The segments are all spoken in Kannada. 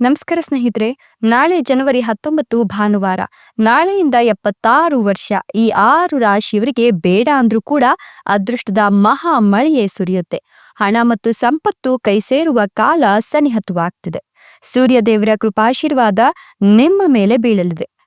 ನಮಸ್ಕಾರ ಸ್ನೇಹಿತರೆ, ನಾಳೆ ಜನವರಿ ಹತ್ತೊಂಬತ್ತು ಭಾನುವಾರ. ನಾಳೆಯಿಂದ ಎಪ್ಪತ್ತಾರು ವರ್ಷ, ಈ ಆರು ರಾಶಿಯವರಿಗೆ ಬೇಡ ಅಂದ್ರೂ ಕೂಡ ಅದೃಷ್ಟದ ಮಹಾ ಮಳೆಯೇ ಸುರಿಯುತ್ತೆ. ಹಣ ಮತ್ತು ಸಂಪತ್ತು ಕೈ ಸೇರುವ ಕಾಲ ಸನಿಹತವಾಗ್ತಿದೆ. ಸೂರ್ಯದೇವರ ಕೃಪಾಶೀರ್ವಾದ ನಿಮ್ಮ ಮೇಲೆ ಬೀಳಲಿದೆ.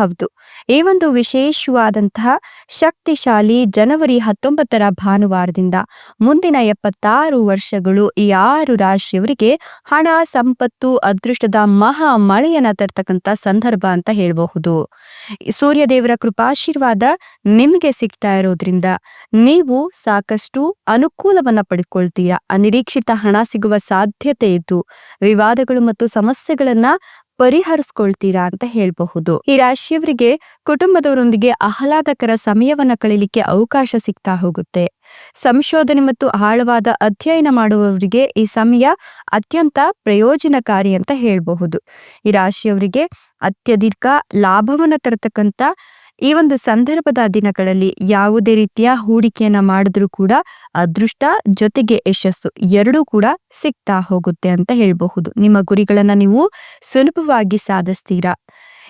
ಹೌದು. ಈ ಒಂದು ವಿಶೇಷವಾದಂತಹ ಶಕ್ತಿಶಾಲಿ ಜನವರಿ ಹತ್ತೊಂಬತ್ತರ ಭಾನುವಾರದಿಂದ ಮುಂದಿನ ಎಪ್ಪತ್ತಾರು ವರ್ಷಗಳು ಈ ಆರು ರಾಶಿಯವರಿಗೆ ಹಣ, ಸಂಪತ್ತು, ಅದೃಷ್ಟದ ಮಹಾ ಮಳೆಯನ್ನ ತರ್ತಕ್ಕಂಥ ಸಂದರ್ಭ ಅಂತ ಹೇಳಬಹುದು. ಸೂರ್ಯ ದೇವರ ಕೃಪಾಶೀರ್ವಾದ ನಿಮಗೆ ಸಿಗ್ತಾ ಇರೋದ್ರಿಂದ ನೀವು ಸಾಕಷ್ಟು ಅನುಕೂಲವನ್ನ ಪಡ್ಕೊಳ್ತೀರಾ ಅನಿರೀಕ್ಷಿತ ಹಣ ಸಿಗುವ ಸಾಧ್ಯತೆ ಇದ್ದು, ವಿವಾದಗಳು ಮತ್ತು ಸಮಸ್ಯೆಗಳನ್ನ ಪರಿಹರಿಸ್ಕೊಳ್ತೀರಾ ಅಂತ ಹೇಳಬಹುದು. ಈ ರಾಶಿಯವರಿಗೆ ಕುಟುಂಬದವರೊಂದಿಗೆ ಆಹ್ಲಾದಕರ ಸಮಯವನ್ನ ಕಳೀಲಿಕ್ಕೆ ಅವಕಾಶ ಸಿಗ್ತಾ ಹೋಗುತ್ತೆ. ಸಂಶೋಧನೆ ಮತ್ತು ಆಳವಾದ ಅಧ್ಯಯನ ಮಾಡುವವರಿಗೆ ಈ ಸಮಯ ಅತ್ಯಂತ ಪ್ರಯೋಜನಕಾರಿ ಅಂತ ಹೇಳಬಹುದು. ಈ ರಾಶಿಯವರಿಗೆ ಅತ್ಯಧಿಕ ಲಾಭವನ್ನು ತರತಕ್ಕಂತ ಈ ಒಂದು ಸಂದರ್ಭದ ದಿನಗಳಲ್ಲಿ ಯಾವುದೇ ರೀತಿಯ ಹೂಡಿಕೆಯನ್ನ ಮಾಡಿದ್ರೂ ಕೂಡ ಅದೃಷ್ಟ ಜೊತೆಗೆ ಯಶಸ್ಸು ಎರಡೂ ಕೂಡ ಸಿಗ್ತಾ ಹೋಗುತ್ತೆ ಅಂತ ಹೇಳಬಹುದು. ನಿಮ್ಮ ಗುರಿಗಳನ್ನ ನೀವು ಸುಲಭವಾಗಿ ಸಾಧಿಸ್ತೀರಾ?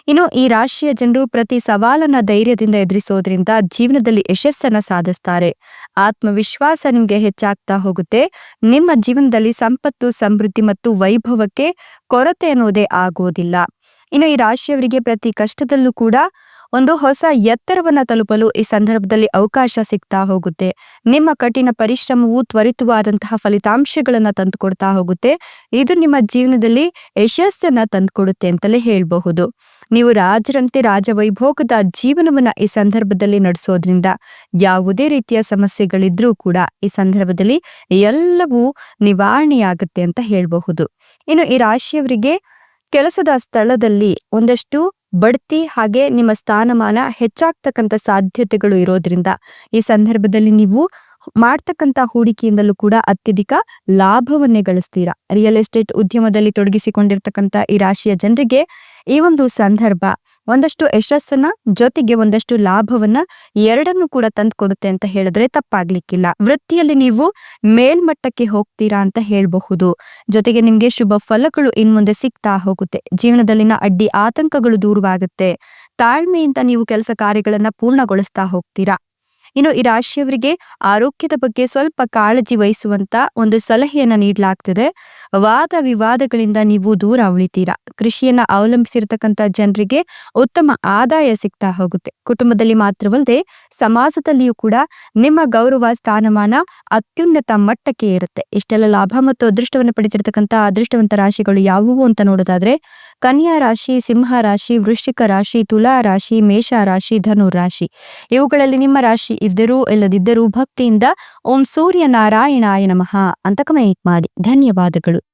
ಇನ್ನು ಈ ರಾಶಿಯ ಜನರು ಪ್ರತಿ ಸವಾಲನ್ನ ಧೈರ್ಯದಿಂದ ಎದುರಿಸೋದ್ರಿಂದ ಜೀವನದಲ್ಲಿ ಯಶಸ್ಸನ್ನ ಸಾಧಿಸ್ತಾರೆ. ಆತ್ಮವಿಶ್ವಾಸ ನಿಮ್ಗೆ ಹೆಚ್ಚಾಗ್ತಾ ಹೋಗುತ್ತೆ. ನಿಮ್ಮ ಜೀವನದಲ್ಲಿ ಸಂಪತ್ತು, ಸಮೃದ್ಧಿ ಮತ್ತು ವೈಭವಕ್ಕೆ ಕೊರತೆ ಅನ್ನೋದೇ ಆಗೋದಿಲ್ಲ. ಇನ್ನು ಈ ರಾಶಿಯವರಿಗೆ ಪ್ರತಿ ಕಷ್ಟದಲ್ಲೂ ಕೂಡ ಒಂದು ಹೊಸ ಎತ್ತರವನ್ನ ತಲುಪಲು ಈ ಸಂದರ್ಭದಲ್ಲಿ ಅವಕಾಶ ಸಿಗ್ತಾ ಹೋಗುತ್ತೆ. ನಿಮ್ಮ ಕಠಿಣ ಪರಿಶ್ರಮವು ತ್ವರಿತವಾದಂತಹ ಫಲಿತಾಂಶಗಳನ್ನ ತಂದುಕೊಡ್ತಾ ಹೋಗುತ್ತೆ. ಇದು ನಿಮ್ಮ ಜೀವನದಲ್ಲಿ ಯಶಸ್ಸನ್ನ ತಂದುಕೊಡುತ್ತೆ ಅಂತಲೇ ಹೇಳಬಹುದು. ನೀವು ರಾಜರಂತೆ ರಾಜವೈಭೋಗದ ಜೀವನವನ್ನ ಈ ಸಂದರ್ಭದಲ್ಲಿ ನಡೆಸೋದ್ರಿಂದ ಯಾವುದೇ ರೀತಿಯ ಸಮಸ್ಯೆಗಳಿದ್ರೂ ಕೂಡ ಈ ಸಂದರ್ಭದಲ್ಲಿ ಎಲ್ಲವೂ ನಿವಾರಣೆಯಾಗುತ್ತೆ ಅಂತ ಹೇಳಬಹುದು. ಇನ್ನು ಈ ರಾಶಿಯವರಿಗೆ ಕೆಲಸದ ಸ್ಥಳದಲ್ಲಿ ಒಂದಷ್ಟು ಬಡ್ತಿ ಹಾಗೆ ನಿಮ್ಮ ಸ್ಥಾನಮಾನ ಹೆಚ್ಚಾಗ್ತಕ್ಕಂಥ ಸಾಧ್ಯತೆಗಳು ಇರೋದ್ರಿಂದ ಈ ಸಂದರ್ಭದಲ್ಲಿ ನೀವು ಮಾಡ್ತಕ್ಕಂಥ ಹೂಡಿಕೆಯಿಂದಲೂ ಕೂಡ ಅತ್ಯಧಿಕ ಲಾಭವನ್ನೇ ಗಳಿಸ್ತೀರಾ. ರಿಯಲ್ ಎಸ್ಟೇಟ್ ಉದ್ಯಮದಲ್ಲಿ ತೊಡಗಿಸಿಕೊಂಡಿರ್ತಕ್ಕಂಥ ಈ ರಾಶಿಯ ಜನರಿಗೆ ಈ ಒಂದು ಸಂದರ್ಭ ಒಂದಷ್ಟು ಯಶಸ್ಸನ್ನ ಜೊತೆಗೆ ಒಂದಷ್ಟು ಲಾಭವನ್ನ ಎರಡನ್ನು ಕೂಡ ತಂದ್ಕೊಡುತ್ತೆ ಅಂತ ಹೇಳಿದ್ರೆ ತಪ್ಪಾಗ್ಲಿಕ್ಕಿಲ್ಲ. ವೃತ್ತಿಯಲ್ಲಿ ನೀವು ಮೇಲ್ಮಟ್ಟಕ್ಕೆ ಹೋಗ್ತೀರಾ ಅಂತ ಹೇಳಬಹುದು. ಜೊತೆಗೆ ನಿಮ್ಗೆ ಶುಭ ಫಲಗಳು ಇನ್ ಮುಂದೆ ಸಿಗ್ತಾ ಹೋಗುತ್ತೆ. ಜೀವನದಲ್ಲಿನ ಅಡ್ಡಿ ಆತಂಕಗಳು ದೂರವಾಗುತ್ತೆ. ತಾಳ್ಮೆಯಿಂದ ನೀವು ಕೆಲಸ ಕಾರ್ಯಗಳನ್ನ ಪೂರ್ಣಗೊಳಿಸ್ತಾ ಹೋಗ್ತೀರಾ. ಇನ್ನು ಈ ರಾಶಿಯವರಿಗೆ ಆರೋಗ್ಯದ ಬಗ್ಗೆ ಸ್ವಲ್ಪ ಕಾಳಜಿ ವಹಿಸುವಂತ ಒಂದು ಸಲಹೆಯನ್ನ ನೀಡಲಾಗ್ತದೆ. ವಾದ ವಿವಾದಗಳಿಂದ ನೀವು ದೂರ ಉಳಿತೀರಾ? ಕೃಷಿಯನ್ನ ಅವಲಂಬಿಸಿರ್ತಕ್ಕಂಥ ಜನರಿಗೆ ಉತ್ತಮ ಆದಾಯ ಸಿಗ್ತಾ ಹೋಗುತ್ತೆ. ಕುಟುಂಬದಲ್ಲಿ ಮಾತ್ರವಲ್ಲದೆ ಸಮಾಜದಲ್ಲಿಯೂ ಕೂಡ ನಿಮ್ಮ ಗೌರವ, ಸ್ಥಾನಮಾನ ಅತ್ಯುನ್ನತ ಮಟ್ಟಕ್ಕೆ ಇರುತ್ತೆ ಇಷ್ಟೆಲ್ಲ ಲಾಭ ಮತ್ತು ಅದೃಷ್ಟವನ್ನು ಪಡೆದಿರತಕ್ಕಂಥ ಅದೃಷ್ಟವಂತ ರಾಶಿಗಳು ಯಾವುವು ಅಂತ ನೋಡೋದಾದ್ರೆ ಕನ್ಯಾ ರಾಶಿ, ಸಿಂಹ ರಾಶಿ, ವೃಶ್ಚಿಕ ರಾಶಿ, ತುಲಾ ರಾಶಿ, ಮೇಷ ರಾಶಿ, ಧನು ರಾಶಿ. ಇವುಗಳಲ್ಲಿ ನಿಮ್ಮ ರಾಶಿ ಇದ್ದರೂ ಇಲ್ಲದಿದ್ದರೂ ಭಕ್ತಿಯಿಂದ ಓಂ ಸೂರ್ಯ ನಾರಾಯಣಾಯ ನಮಃ ಅಂತ ಕಮೆಂಟ್ ಮಾಡಿ. ಧನ್ಯವಾದಗಳು.